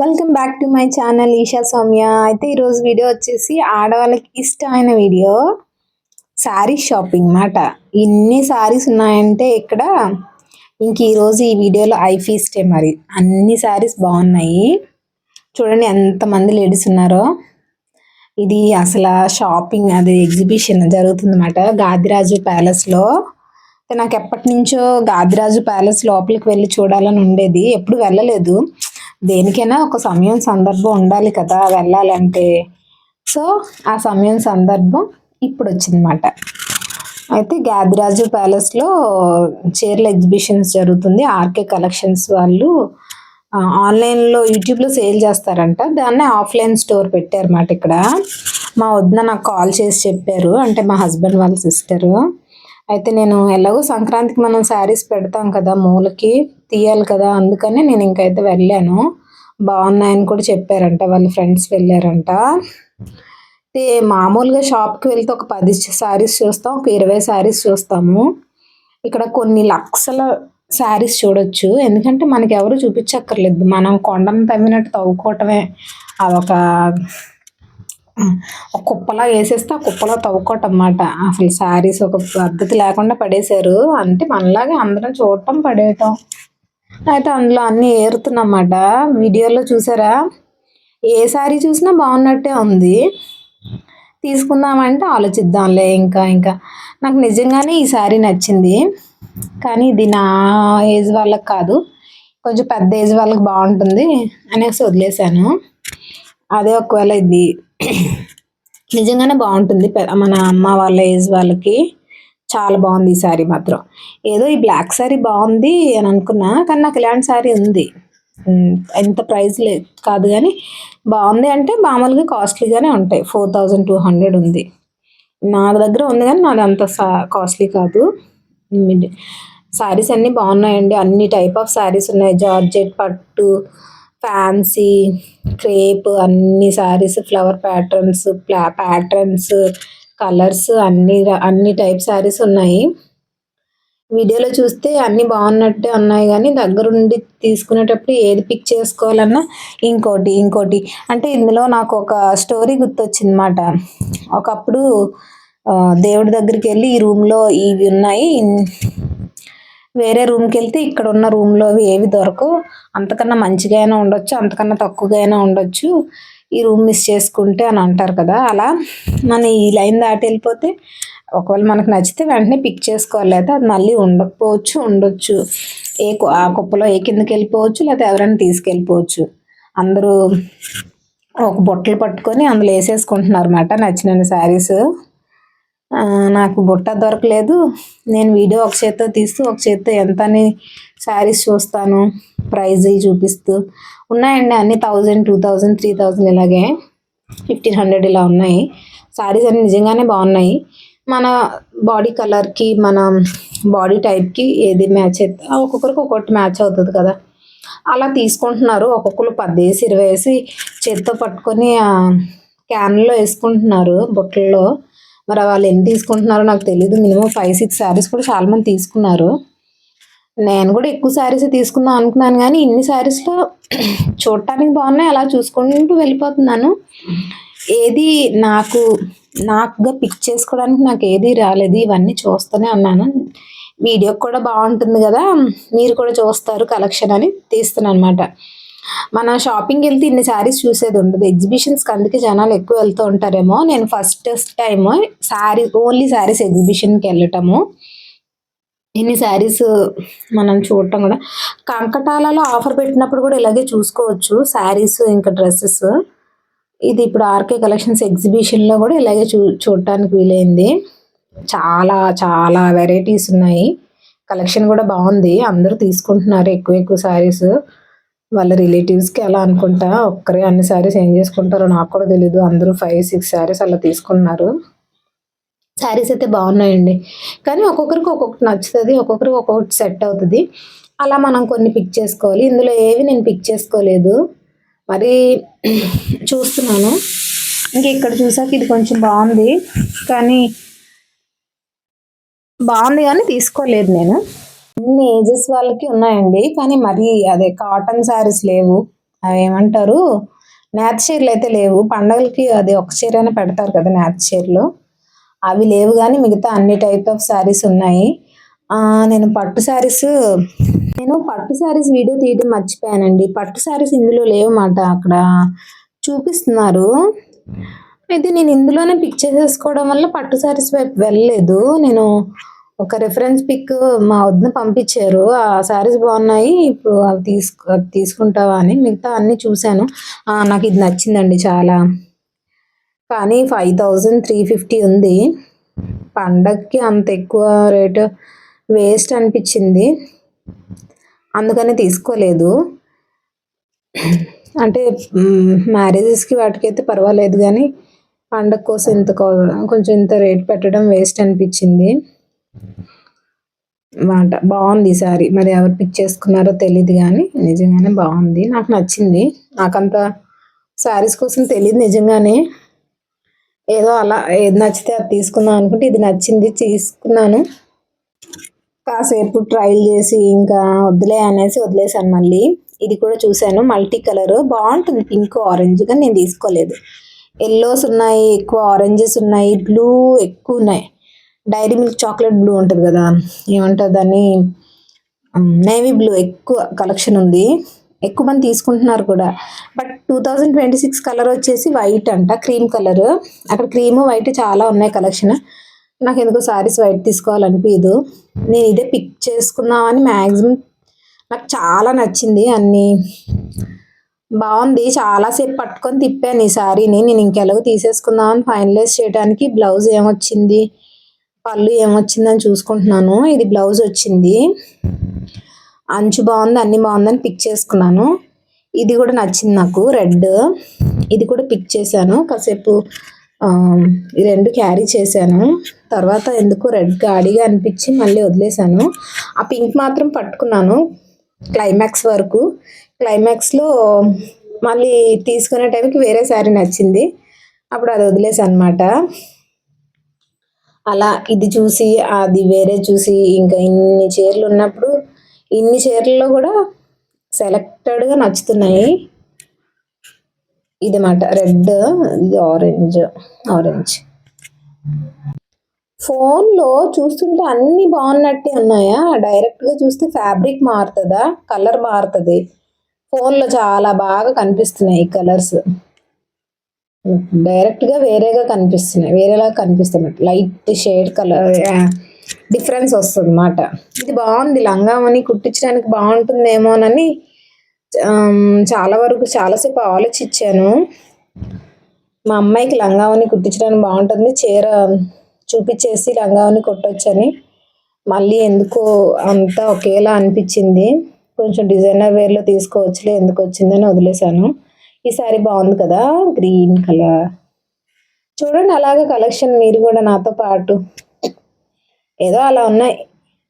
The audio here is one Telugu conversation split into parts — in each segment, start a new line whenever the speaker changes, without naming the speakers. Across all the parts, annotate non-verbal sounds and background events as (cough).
Welcome back to my channel Eesha Soumya అయితే ఈరోజు వీడియో వచ్చేసి ఆడవాళ్ళకి ఇష్టమైన వీడియో శారీ షాపింగ్ మాట. ఇన్ని శారీస్ ఉన్నాయంటే ఇక్కడ ఇంక ఈరోజు ఈ వీడియోలో ఐ ఫీస్టే మరి. అన్ని శారీస్ బాగున్నాయి. చూడండి ఎంతమంది లేడీస్ ఉన్నారో. ఇది అసలు షాపింగ్ అది ఎగ్జిబిషన్ జరుగుతుందన్నమాట. గాదిరాజు ప్యాలెస్లో నాకు ఎప్పటి నుంచో గాదిరాజు ప్యాలెస్ లోపలికి వెళ్ళి చూడాలని ఉండేది. ఎప్పుడు వెళ్ళలేదు. దేనికైనా ఒక సమయం సందర్భం ఉండాలి కదా వెళ్ళాలంటే. సో ఆ సమయం సందర్భం ఇప్పుడు వచ్చిందన్నమాట అయితే గ్యాదిరాజు ప్యాలెస్లో చీరల ఎగ్జిబిషన్స్ జరుగుతుంది. ఆర్కే కలెక్షన్స్ వాళ్ళు ఆన్లైన్లో యూట్యూబ్లో సేల్ చేస్తారంట. దాన్నే ఆఫ్లైన్ స్టోర్ పెట్టారన్నమాట ఇక్కడ. మా వద్ద నాకు కాల్ చేసి చెప్పారు. అంటే మా హస్బెండ్ వాళ్ళ సిస్టరు. అయితే నేను ఎలాగో సంక్రాంతికి మనం శారీస్ పెడతాం కదా మూలకి తీయాలి కదా అందుకని నేను ఇంకైతే వెళ్ళాను. బాగున్నాయని కూడా చెప్పారంట వాళ్ళ ఫ్రెండ్స్ వెళ్ళారంట. మామూలుగా షాప్కి వెళ్తే ఒక పది శారీస్ చూస్తాం ఒక ఇరవై శారీస్ చూస్తాము. ఇక్కడ కొన్ని లక్షల శారీస్ చూడొచ్చు. ఎందుకంటే మనకి ఎవరు చూపించక్కర్లేదు. మనం కొండను తవ్వినట్టు తవ్వుకోవటమే అదొక కుప్పలా వేసేస్తే ఆ కుప్పలో తవ్వుకోవటం అన్నమాట అసలు శారీస్ ఒక పద్ధతి లేకుండా పడేశారు. అంటే మనలాగే అందరం చూడటం పడేయటం. అయితే అందులో అన్నీ ఏరుతున్నమాట. వీడియోలో చూసారా? ఏ శారీ చూసినా బాగున్నట్టే ఉంది. తీసుకుందామంటే ఆలోచిద్దాంలే ఇంకా ఇంకా. నాకు నిజంగానే ఈ శారీ నచ్చింది. కానీ ఇది నా ఏజ్ వాళ్ళకి కాదు. కొంచెం పెద్ద ఏజ్ వాళ్ళకి బాగుంటుంది అనేసి వదిలేశాను. అదే ఒకవేళ ఇది (coughs) నిజంగానే బాగుంటుంది. మన అమ్మ వాళ్ళ ఏజ్ వాళ్ళకి చాలా బాగుంది ఈ శారీ మాత్రం. ఏదో ఈ బ్లాక్ శారీ బాగుంది అని అనుకున్నా కానీ నాకు ఇలాంటి శారీ ఉంది. ఎంత ప్రైస్ లే కాదు కానీ బాగుంది అంటే మామూలుగా కాస్ట్లీగానే ఉంటాయి. ఫోర్ థౌజండ్ టూ హండ్రెడ్ ఉంది. నా దగ్గర ఉంది కానీ నాది అంత కాస్ట్లీ కాదు. శారీస్ అన్నీ బాగున్నాయండి. అన్ని టైప్ ఆఫ్ శారీస్ ఉన్నాయి. జార్జెట్ పట్టు ఫ్యాన్సీ క్రేప్ అన్ని శారీస్ ఫ్లవర్ ప్యాటర్న్స్ ప్లా ప్యాటర్న్స్ కలర్స్ అన్ని అన్ని టైప్ శారీస్ ఉన్నాయి. వీడియోలో చూస్తే అన్నీ బాగున్నట్టే ఉన్నాయి కానీ దగ్గరుండి తీసుకునేటప్పుడు ఏది పిక్ చేసుకోవాలన్నా ఇంకోటి ఇంకోటి. అంటే ఇందులో నాకు ఒక స్టోరీ గుర్తొచ్చిందన్నమాట. ఒకప్పుడు దేవుడి దగ్గరికి వెళ్ళి ఈ రూమ్లో ఇవి ఉన్నాయి. వేరే రూమ్కి వెళ్తే ఇక్కడ ఉన్న రూమ్లో అవి ఏవి దొరకవు. అంతకన్నా మంచిగా అయినా ఉండొచ్చు అంతకన్నా తక్కువగా అయినా ఉండొచ్చు. ఈ రూమ్ మిస్ చేసుకుంటే అని అంటారు కదా. అలా మన ఈ లైన్ దాటి వెళ్ళిపోతే ఒకవేళ మనకు నచ్చితే వెంటనే పిక్ చేసుకోవాలి. అయితే అది మళ్ళీ ఉండకపోవచ్చు ఉండొచ్చు. ఏ ఆ కుప్పలో ఏ కిందకి వెళ్ళిపోవచ్చు లేకపోతే ఎవరైనా తీసుకెళ్ళిపోవచ్చు. అందరూ ఒక బొట్టలు పట్టుకొని అందులో వేసేసుకుంటున్నారు అన్నమాట నచ్చిన శారీస్. నాకు బుట్ట దొరకలేదు. నేను వీడియో ఒక చేత్తో తీస్తూ ఒక చేత్తో ఎంత అని శారీస్ చూస్తాను ప్రైజ్ చూపిస్తూ. ఉన్నాయండి అన్ని thousand two thousand three thousand ఇలాగే. ఫిఫ్టీన్ హండ్రెడ్ ఇలా ఉన్నాయి. శారీస్ అన్ని నిజంగానే బాగున్నాయి. మన బాడీ కలర్కి మన బాడీ టైప్కి ఏది మ్యాచ్ అయితే ఒక్కొక్కరికి ఒక్కొక్కటి మ్యాచ్ అవుతుంది కదా. అలా తీసుకుంటున్నారు. ఒక్కొక్కరు పద్దేసి ఇరవై వేసి చేత్తో పట్టుకొని క్యాన్లో వేసుకుంటున్నారు బుట్టల్లో. మరి వాళ్ళు ఎన్ని తీసుకుంటున్నారో నాకు తెలియదు మినిమం ఫైవ్ సిక్స్ శారీస్ కూడా చాలామంది తీసుకున్నారు. నేను కూడా ఎక్కువ శారీస్ తీసుకుందాం అనుకున్నాను కానీ ఇన్ని శారీస్లో చూడటానికి బాగున్నాయి. అలా చూసుకుంటూ వెళ్ళిపోతున్నాను. ఏది నాకు నాకుగా పిక్ చేసుకోవడానికి నాకు ఏది రాలేదు. ఇవన్నీ చూస్తూనే ఉన్నాను. వీడియో కూడా బాగుంటుంది కదా. మీరు కూడా చూస్తారు కలెక్షన్ అని తీస్తున్నాను అనమాట మన షాపింగ్ వెళ్తే ఇన్ని శారీస్ చూసేది ఉండదు. ఎగ్జిబిషన్స్కి అందుకే జనాలు ఎక్కువ వెళ్తూ ఉంటారేమో. నేను first time saree only sarees ఎగ్జిబిషన్కి వెళ్ళటము. ఇన్ని శారీస్ మనం చూడటం కూడా. కంకటాలలో ఆఫర్ పెట్టినప్పుడు కూడా ఇలాగే చూసుకోవచ్చు. శారీస్ ఇంకా డ్రెస్సెస్ ఇది ఇప్పుడు ఆర్కే కలెక్షన్స్ ఎగ్జిబిషన్లో కూడా ఇలాగే చూ చూడటానికి వీలైంది. చాలా చాలా వెరైటీస్ ఉన్నాయి. కలెక్షన్ కూడా బాగుంది. అందరూ తీసుకుంటున్నారు ఎక్కువ ఎక్కువ శారీస్ వాళ్ళ రిలేటివ్స్కి అలా అనుకుంటా ఒక్కరే అన్ని శారీస్ ఏం చేసుకుంటారో నాకు కూడా తెలీదు. అందరూ ఫైవ్ సిక్స్ శారీస్ అలా తీసుకున్నారు. శారీస్ అయితే బాగున్నాయండి. కానీ ఒక్కొక్కరికి ఒక్కొక్కటి నచ్చుతుంది ఒక్కొక్కరికి ఒక్కొక్కటి సెట్ అవుతుంది. అలా మనం కొన్ని పిక్ చేసుకోవాలి. ఇందులో ఏవి నేను పిక్ చేసుకోలేదు. మరి చూస్తున్నాను. ఇంక ఇక్కడ చూసాక ఇది కొంచెం బాగుంది. కానీ బాగుంది కానీ తీసుకోలేదు నేను. అన్ని ఏజెస్ వాళ్ళకి ఉన్నాయండి. కానీ మరి అదే కాటన్ శారీస్ లేవు. అవి ఏమంటారు? నేత చీరలు అయితే లేవు. పండగలకి అది ఒక చీరైనా పెడతారు కదా నేత చీరలు. అవి లేవు కానీ మిగతా అన్ని టైప్ ఆఫ్ శారీస్ ఉన్నాయి. నేను పట్టు శారీస్ నేను పట్టు శారీస్ వీడియో తీయడం మర్చిపోయానండి. పట్టు శారీస్ ఇందులో లేవన్నమాట అక్కడ. చూపిస్తున్నారు. అయితే నేను ఇందులోనే పిక్ చేసేసుకోవడం వల్ల పట్టు శారీస్ వైపు వెళ్ళలేదు. నేను ఒక రెఫరెన్స్ పిక్ మా వద్ద పంపించారు. ఆ శారీస్ బాగున్నాయి ఇప్పుడు అవి తీసుకు అవి తీసుకుంటావా అని. మిగతా అన్నీ చూశాను. నాకు ఇది నచ్చిందండి చాలా. కానీ ఫైవ్ థౌజండ్ త్రీ ఫిఫ్టీ ఉంది. పండగకి అంత ఎక్కువ రేటు వేస్ట్ అనిపించింది. అందుకని తీసుకోలేదు. అంటే మ్యారేజెస్కి వాటికైతే పర్వాలేదు కానీ పండగ కోసం ఇంత కొంచెం ఇంత రేట్ పెట్టడం వేస్ట్ అనిపించింది. మాట. బాగుంది సారీ. మరి ఎవరు పిక్ చేసుకున్నారో తెలియదు కానీ నిజంగానే బాగుంది. నాకు నచ్చింది. నాకంత శారీస్ కోసం తెలియదు నిజంగానే. ఏదో అలా ఏది నచ్చితే అది తీసుకుందాం అనుకుంటే ఇది నచ్చింది తీసుకున్నాను. కాసేపు ట్రైల్ చేసి ఇంకా వద్దులే అనేసి వదిలేసాను మళ్ళీ. ఇది కూడా చూశాను. Multi colour. బాగుంటుంది పింక్ ఆరెంజ్ కానీ నేను తీసుకోలేదు. ఎల్లోస్ ఉన్నాయి ఎక్కువ ఆరెంజెస్ ఉన్నాయి బ్లూ ఎక్కువ ఉన్నాయి. డైరీ మిల్క్ చాక్లెట్ బ్లూ ఉంటుంది కదా ఏమంటారు దాన్ని? నేవీ బ్లూ ఎక్కువ కలెక్షన్ ఉంది. ఎక్కువ మంది తీసుకుంటున్నారు కూడా. But two thousand twenty six colour వచ్చేసి వైట్ అంట క్రీమ్ కలర్. అక్కడ క్రీమ్ వైట్ చాలా ఉన్నాయి కలెక్షన్. నాకు ఎందుకో సారీస్ వైట్ తీసుకోవాలనిపించదు నేను ఇదే పిక్ చేసుకుందామని మ్యాక్సిమం నాకు చాలా నచ్చింది. అన్ని బాగుంది. చాలాసేపు పట్టుకొని తిప్పాను ఈ సారీని. నేను ఇంకెలాగో తీసేసుకుందామని ఫైనలైజ్ చేయడానికి బ్లౌజ్ ఏమొచ్చింది? పళ్ళు ఏమొచ్చిందని చూసుకుంటున్నాను. ఇది బ్లౌజ్ వచ్చింది. అంచు బాగుంది అన్ని బాగుందని పిక్ చేసుకున్నాను. ఇది కూడా నచ్చింది నాకు రెడ్ ఇది కూడా పిక్ చేశాను. కాసేపు ఈ రెండు క్యారీ చేశాను. తర్వాత ఎందుకు రెడ్ గాడిగా అనిపించి మళ్ళీ వదిలేశాను. ఆ పింక్ మాత్రం పట్టుకున్నాను క్లైమాక్స్ వరకు. క్లైమాక్స్లో మళ్ళీ తీసుకునే టైంకి వేరే శారీ నచ్చింది. అప్పుడు అది వదిలేసాను అనమాట అలా ఇది చూసి అది వేరే చూసి ఇంకా ఇన్ని చీరలు ఉన్నప్పుడు ఇన్ని చీరల్లో కూడా సెలెక్టెడ్గా నచ్చుతున్నాయి. ఇది రెడ్ ఇది ఆరెంజ్ ఆరెంజ్. ఫోన్లో చూస్తుంటే అన్నీ బాగున్నట్టే ఉన్నాయా? డైరెక్ట్గా చూస్తే ఫ్యాబ్రిక్ మారుతుందా? కలర్ మారుతుంది. ఫోన్లో చాలా బాగా కనిపిస్తున్నాయి కలర్స్. డైరెక్ట్గా వేరేగా కనిపిస్తున్నాయి. వేరేలా కనిపిస్తున్నాయి లైట్ షేడ్ కలర్ డిఫరెన్స్ వస్తుంది అన్నమాట ఇది బాగుంది. లంగామని కుట్టించడానికి బాగుంటుందేమోనని చాలా వరకు చాలాసేపు ఆలోచించాను. మా అమ్మాయికి లంగావని కుట్టించడానికి బాగుంటుంది. చీర చూపించేసి లంగావని కుట్టొచ్చని. మళ్ళీ ఎందుకో అంతా ఒకేలా అనిపించింది. కొంచెం డిజైనర్ వేర్లో తీసుకోవచ్చులే ఎందుకు వచ్చిందని వదిలేశాను. ఈ సారీ బాగుంది కదా గ్రీన్ కలర్. చూడండి అలాగే కలెక్షన్ మీరు కూడా నాతో పాటు. ఏదో అలా ఉన్నాయి.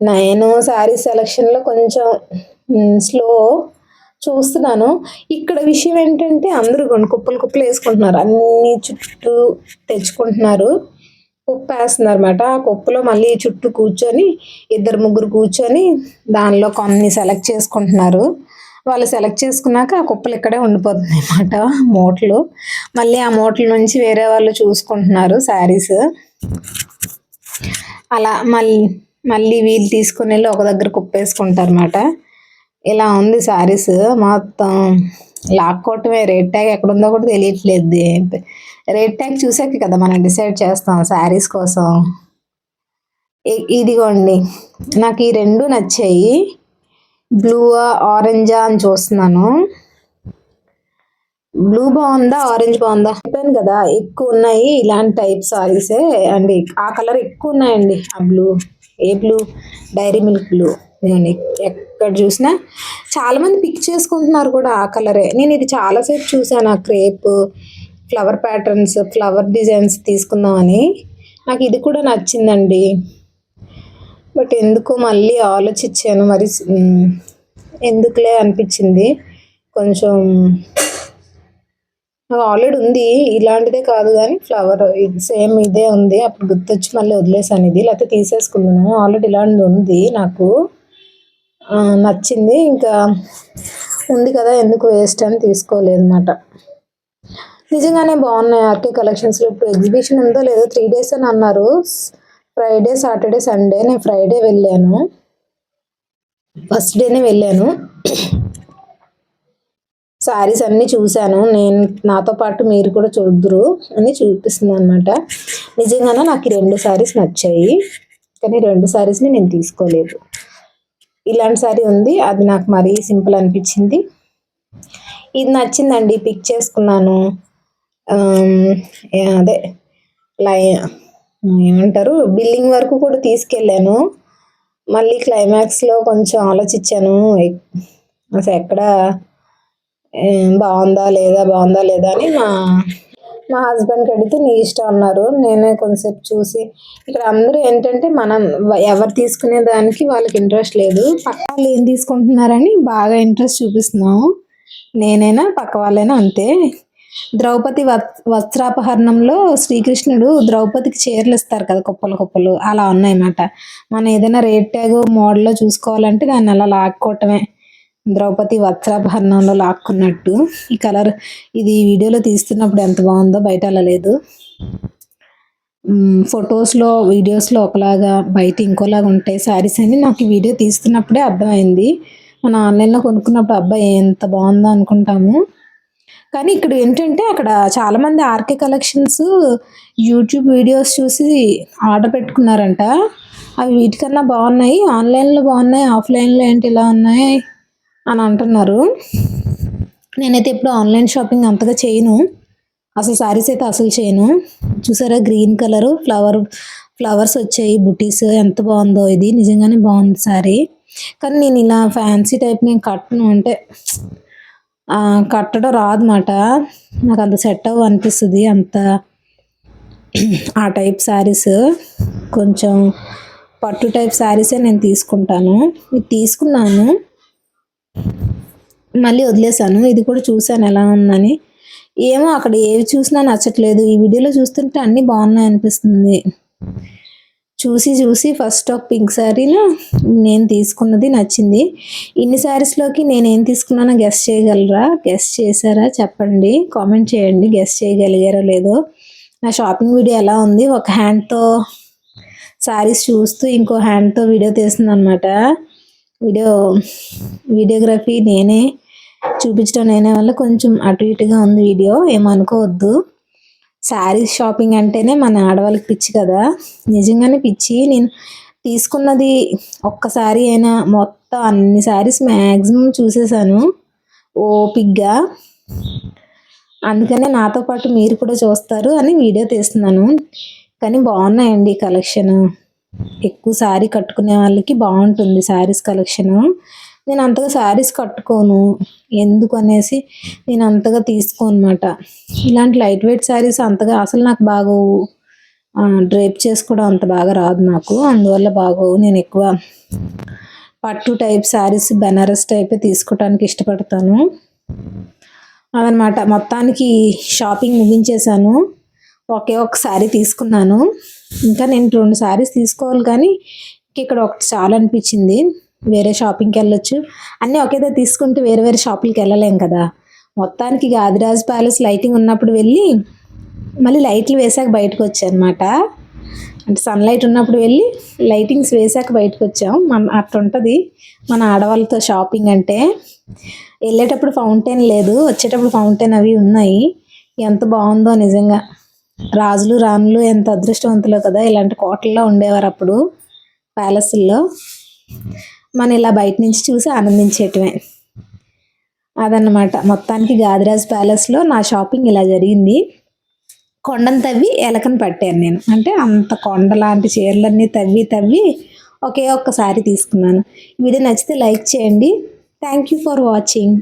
నేను శారీ సెలక్షన్లో కొంచెం స్లో చూస్తున్నాను. ఇక్కడ విషయం ఏంటంటే అందరూ కొన్ని కుప్పలు కుప్పలు వేసుకుంటున్నారు. అన్ని చుట్టూ తెచ్చుకుంటున్నారు. కుప్ప వేస్తున్నారు అనమాట ఆ కుప్పలో మళ్ళీ చుట్టూ కూర్చొని ఇద్దరు ముగ్గురు కూర్చొని దానిలో కొన్ని సెలెక్ట్ చేసుకుంటున్నారు. వాళ్ళు సెలెక్ట్ చేసుకున్నాక ఆ కుప్పలు ఇక్కడే ఉండిపోతుంది అనమాట మూటలు. మళ్ళీ ఆ మూటల నుంచి వేరే వాళ్ళు చూసుకుంటున్నారు శారీస్ అలా మళ్ళీ మళ్ళీ వీళ్ళు తీసుకుని వెళ్ళి ఒక దగ్గర కుప్పేసుకుంటారు అనమాట ఇలా ఉంది శారీస్ మొత్తం లాక్కోవటమే. రేట్ ట్యాగ్ ఎక్కడ ఉందో కూడా తెలియట్లేదు. రేట్ ట్యాగ్ చూసాక కదా మనం డిసైడ్ చేస్తాం శారీస్ కోసం. ఇదిగోండి. నాకు ఈ రెండు నచ్చాయి. బ్లూవా ఆరెంజా అని చూస్తున్నాను. బ్లూ బాగుందా ఆరెంజ్ బాగుందా? చెప్పాను కదా ఎక్కువ ఉన్నాయి ఇలాంటి టైప్ సారీసే అండి ఆ కలర్ ఎక్కువ ఉన్నాయండి ఆ బ్లూ. ఏ బ్లూ? Dairy Milk blue. నేను ఎక్కడ చూసినా చాలా మంది పిక్ చేసుకుంటున్నారు కూడా ఆ కలరే. నేను ఇది చాలాసేపు చూసాను ఆ crepe flower patterns flower designs తీసుకుందామని. నాకు ఇది కూడా నచ్చిందండి. బట్ ఎందుకో మళ్ళీ ఆలోచించాను. మరి ఎందుకులే అనిపించింది. కొంచెం నాకు ఆల్రెడీ ఉంది. ఇలాంటిదే కాదు కానీ ఫ్లవర్ ఇది సేమ్ ఇదే ఉంది. అప్పుడు గుర్తొచ్చి మళ్ళీ వదిలేసాను ఇది. లేకపోతే తీసేసుకున్నాను. ఆల్రెడీ ఇలాంటిది ఉంది నాకు. నచ్చింది. ఇంకా ఉంది కదా ఎందుకు వేస్ట్ అని తీసుకోలేదు అనమాట నిజంగానే బాగున్నాయి. ఆర్కే కలెక్షన్స్లో ఇప్పుడు ఎగ్జిబిషన్ ఉందో లేదో త్రీ డేస్ అని అన్నారు. ఫ్రైడే సాటర్డే సండే నేను ఫ్రైడే వెళ్ళాను. ఫస్ట్ డేనే వెళ్ళాను. శారీస్ అన్నీ చూశాను. నేను నాతో పాటు మీరు కూడా చూద్దరు అని చూపిస్తుంది అనమాట నిజంగానే నాకు ఈ రెండు శారీస్ నచ్చాయి. కానీ రెండు శారీస్ని నేను తీసుకోలేదు. ఇలాంటి శారీ ఉంది. అది నాకు మరీ సింపుల్ అనిపించింది. ఇది నచ్చిందండి. పిక్ చేసుకున్నాను. అదే లై ఏమంటారు? బిల్లింగ్ వరకు కూడా తీసుకెళ్ళాను. మళ్ళీ క్లైమాక్స్లో కొంచెం ఆలోచించాను. అసలు ఎక్కడ బాగుందా లేదా బాగుందా లేదా అని మా మా హస్బెండ్కి అడిగితే నీ ఇష్టం అన్నారు. నేనే కొంచెంసేపు చూసి ఇక్కడ అందరూ ఏంటంటే మనం ఎవరు తీసుకునే దానికి వాళ్ళకి ఇంట్రెస్ట్ లేదు. పక్క వాళ్ళు ఏం తీసుకుంటున్నారని బాగా ఇంట్రెస్ట్ చూపిస్తున్నాము. నేనైనా పక్క వాళ్ళైనా అంతే. ద్రౌపది వస్త్రాపహరణంలో శ్రీకృష్ణుడు ద్రౌపదికి చీరలు ఇస్తారు కదా కుప్పలు కుప్పలు అలా ఉన్నాయన్నమాట. మనం ఏదైనా రేట్ ట్యాగ్ మోడల్లో చూసుకోవాలంటే దాన్ని అలా లాక్కోవటమే. ద్రౌపది వస్త్రాపహరణంలో లాక్కున్నట్టు. ఈ కలర్ ఇది వీడియోలో తీస్తున్నప్పుడు ఎంత బాగుందో బయట అలా లేదు. ఫొటోస్లో వీడియోస్లో ఒకలాగా బయట ఇంకోలాగా ఉంటాయి శారీస్ అని నాకు ఈ వీడియో తీస్తున్నప్పుడే అర్థమైంది. మనం ఆన్లైన్లో కొనుక్కున్నప్పుడు అబ్బాయి ఎంత బాగుందో అనుకుంటాము. కానీ ఇక్కడ ఏంటంటే అక్కడ చాలామంది ఆర్కే కలెక్షన్స్ యూట్యూబ్ వీడియోస్ చూసి ఆర్డర్ పెట్టుకున్నారంట. అవి వీటికన్నా బాగున్నాయి. ఆన్లైన్లో బాగున్నాయి. ఆఫ్లైన్లో ఏంటి ఇలా ఉన్నాయి అని అంటున్నారు. నేనైతే ఎప్పుడు ఆన్లైన్ షాపింగ్ అంతగా చేయను. అసలు శారీస్ అయితే అసలు చేయను. చూసారా గ్రీన్ కలర్ ఫ్లవర్ ఫ్లవర్స్ వచ్చాయి బుటీస్ ఎంత బాగుందో ఇది. నిజంగానే బాగుంది శారీ. కానీ నేను ఇలా ఫ్యాన్సీ టైప్ నేను కట్టను అంటే కట్టడం రాదన్నమాట. నాకు అంత సెట్ అవ్వ అనిపిస్తుంది అంత. ఆ టైప్ శారీస్ కొంచెం పట్టు టైప్ శారీసే నేను తీసుకుంటాను. ఇది తీసుకున్నాను. మళ్ళీ వదిలేసాను ఇది కూడా చూసాను ఎలా ఉందని. ఏమో అక్కడ ఏవి చూసినా నచ్చట్లేదు. ఈ వీడియోలో చూస్తుంటే అన్నీ బాగున్నాయి అనిపిస్తుంది చూసి చూసి ఫస్ట్ ఒక పింక్ శారీలో నేను తీసుకున్నది నచ్చింది. ఇన్ని శారీస్లోకి నేను ఏం తీసుకున్నానో గెస్ చేయగలరా? గెస్ చేశారా? చెప్పండి. కామెంట్ చేయండి. గెస్ చేయగలిగారో లేదో. నా షాపింగ్ వీడియో ఎలా ఉంది? ఒక హ్యాండ్తో శారీస్ చూస్తూ ఇంకో హ్యాండ్తో వీడియో తీస్తుంది అనమాట వీడియో వీడియోగ్రఫీ నేనే చూపించడం నేనే వల్ల కొంచెం అటు ఇటుగా ఉంది వీడియో ఏమనుకోవద్దు. శారీస్ షాపింగ్ అంటేనే మన ఆడవాళ్ళకి పిచ్చి కదా? నిజంగానే పిచ్చి. నేను తీసుకున్నది ఒక్క శారీ అయినా మొత్తం అన్ని శారీస్ మ్యాక్సిమం చూసేసాను ఓపిగ్గా. అందుకనే నాతో పాటు మీరు కూడా చూస్తారు అని వీడియో తీస్తున్నాను. కానీ బాగున్నాయండి కలెక్షన్. ఎక్కువ శారీ కట్టుకునే వాళ్ళకి బాగుంటుంది శారీస్ కలెక్షను. నేను అంతగా శారీస్ కట్టుకోను. ఎందుకు అనేసి నేను అంతగా తీసుకోను అనమాట ఇలాంటి లైట్ వెయిట్ శారీస్ అంతగా అసలు నాకు బాగోవు. డ్రేప్ చేసుకోవడం అంత బాగా రాదు నాకు. అందువల్ల బాగోవు. నేను ఎక్కువ పట్టు టైప్ శారీస్ బెనారస్ టైపే తీసుకోవడానికి ఇష్టపడతాను. అదనమాట మొత్తానికి షాపింగ్ ముగించేశాను. ఒకే ఒక శారీ తీసుకున్నాను. ఇంకా నేను రెండు శారీస్ తీసుకోవాలి కానీ ఇక్కడ ఒకటి చాలా అనిపించింది. వేరే షాపింగ్కి వెళ్ళొచ్చు. అన్నీ ఒకేదా తీసుకుంటే వేరే వేరే షాపులకి వెళ్ళలేం కదా. మొత్తానికి గాదిరాజ్ ప్యాలెస్ లైటింగ్ ఉన్నప్పుడు వెళ్ళి మళ్ళీ లైట్లు వేసాక బయటకు వచ్చానమాట. అంటే సన్లైట్ ఉన్నప్పుడు వెళ్ళి లైటింగ్స్ వేసాక బయటకు వచ్చాం. మన అట్లా ఉంటుంది మన ఆడవాళ్ళతో షాపింగ్ అంటే. వెళ్ళేటప్పుడు ఫౌంటైన్ లేదు. వచ్చేటప్పుడు ఫౌంటైన్ అవి ఉన్నాయి. ఎంత బాగుందో నిజంగా. రాజులు రాణులు ఎంత అదృష్టవంతులో కదా. ఇలాంటి కోటల్లో ఉండేవారు అప్పుడు ప్యాలెస్ల్లో మనం ఇలా బయట నుంచి చూసి ఆనందించేయటమే అదన్నమాట. మొత్తానికి గాదిరాజ్ ప్యాలెస్లో నా షాపింగ్ ఇలా జరిగింది. కొండను తవ్వి ఎలకను పట్టాను నేను. అంటే అంత కొండ లాంటి చీరలన్నీ తవ్వి తవ్వి ఒకే ఒక్కసారి తీసుకున్నాను. వీడియో నచ్చితే లైక్ చేయండి. Thank you for watching.